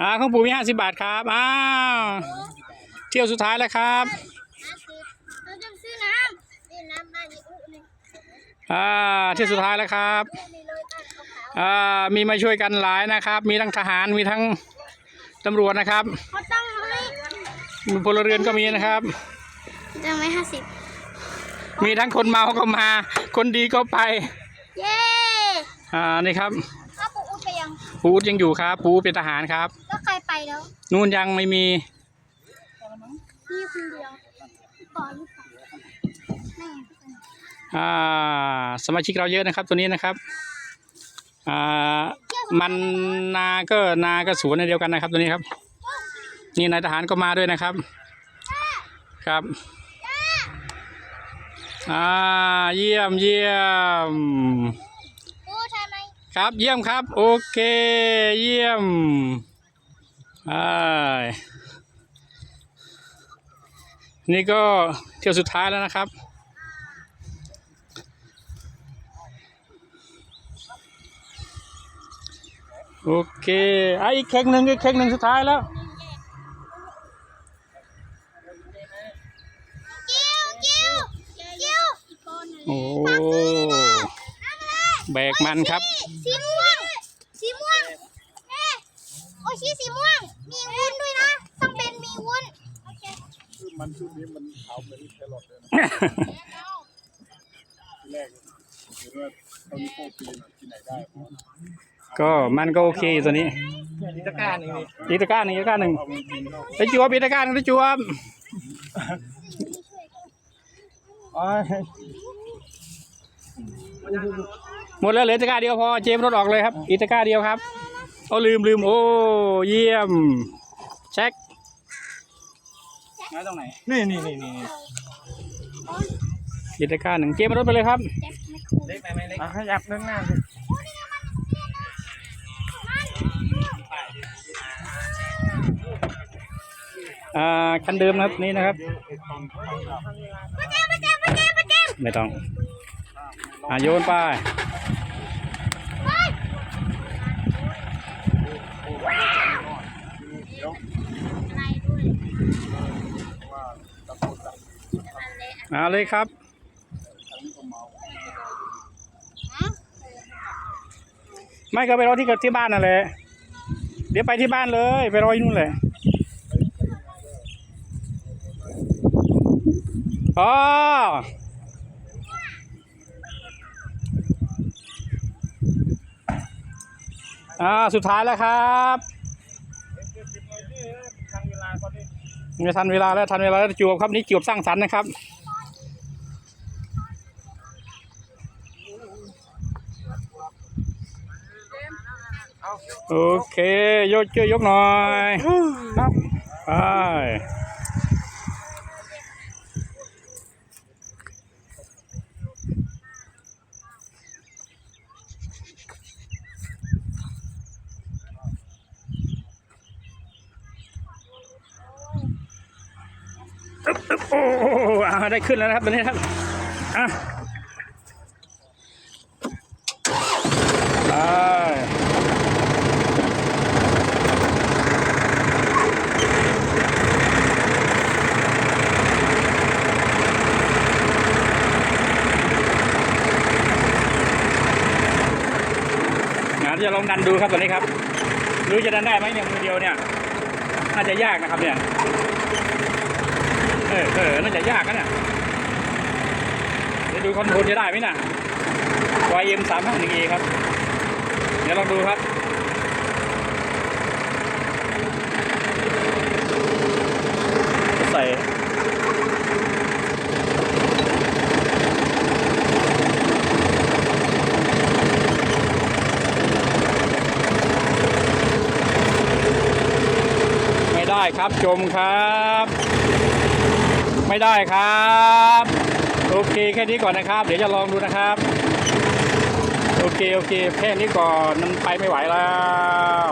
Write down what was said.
อ่าของปู่มีห้าสิบบาทครับอ้าวเที่ยวสุดท้ายแล้วครับเราจะซื้อน้ำนี่น้ำบ้านนี่อุ้นี่อ่าเที่ยวสุดท้ายแล้วครับนี่เลยบ้านเขาขาวอ่ามีมาช่วยกันหลายนะครับ มีทั้งทหารมีทั้งตำรวจนะครับเขาตั้งให้มีพลเรือนก็มีนะครับตั้งไว้ห้าสิบมีทั้งคนเมาก็มา คนดีก็ไป เย้อ่านี่ครับถ้าปู่อุ้ไปยังปูดยังอยู่ครับ ปูดเป็นทหารครับ แล้วใครไปแล้ว นู่นยังไม่มีพี่คนเดียวต่อหรือเปล่าไม่อ่า สมาชิกเราเยอะนะครับ ตัวนี้นะครับ อ่า มันนาก็นาก็สวนในเดียวกันนะครับ ตัวนี้ครับ นี่นายทหารก็มาด้วยนะครับ ครับอ่าเยี่ยมเยี่ยมปู่ใช่ไหม ครับเยี่ยมครับ โอเค เยี่ยมอ่านี่ก็เที่ยวสุดท้ายแล้วนะครับ โอเคอะอีกเค้กหนึ่งอีกเค้กหนึ่งสุดท้ายแล้วกิ้วกิ้วกิ้วอีกคนนึงโอ้ แบกมันครับ สีม่วง สีม่วงเอ๊ะโอ้ชี้สีม่วง มีวุ้นด้วยนะ ต้องเป็นมีวุ้น โอเคมันชุดนี้มันขาวเหมือนแครอทเลยนะทีแรกเห็นว่าเขามีโปรตีนที่ไหนได้เพราะก็มันก็โอเคอยู่ตัวนี้นี่ตะกร้าหนึ่งนี่อีกตะกร้าหนึ่งอีกตะกร้าหนึ่งเอาจริงๆแล้วไปจวบอีกตะกร้าหนึ่งไปจวบอ้าย หมดแล้วเหลือตะกร้าเดียวพอเจมส์รถออกเลยครับอีกตะกร้าเดียวครับโอ้ลืมลืมโอ้เยี่ยมเช็คตรงไหนนี่นี่นี่นี่อีกตะกร้าหนึ่งเจมส์รถไปเลยครับแจ็คไม่คูเล็กไปไหมเล็กอะขยับเรื่องหน้าสิอ่าคันเดิมนะครับนี่นะครับมาเจมมาเจมมาเจมมาเจมไม่ต้อง อ่าโยนไปไปเดี๋ยวอะไรด้วยว่าตะโกนตัดมันเละเอาเลยครับทางนี้ก็เมาอะไม่ก็ไปรอที่เกิดที่บ้านนั่นแหละเดี๋ยวไปที่บ้านเลย ไปรอที่นู่นเลยอ๋อ อ่าสุดท้ายแล้วครับได้ไม่ทันเวลาแล้วทันเวลาแล้วจวบครับนี่จวบสร้างสรรค์นะครับโอเคยกช่วยยกหน่อยครับไป โอ้อาได้ขึ้นแล้วนะครับตอนนี้ครับอะไปงั้นจะลองดันดูครับตอนนี้ครับหรือจะดันได้ไหมเนี่ยมือเดียวเนี่ยน่าจะยากนะครับเนี่ย เออเออน่าจะยากนะเนี่ยเดี๋ยวดูคอนโทรลจะได้ไหมนะ่ะ YM สามห้าหนึ่งเอครับ เดี๋ยวลองดูครับใส่ไม่ได้ครับจมครับ ไม่ได้ครับ โอเคแค่นี้ก่อนนะครับ เดี๋ยวจะลองดูนะครับ โอเคโอเคแค่นี้ก่อนมันไปไม่ไหวแล้ว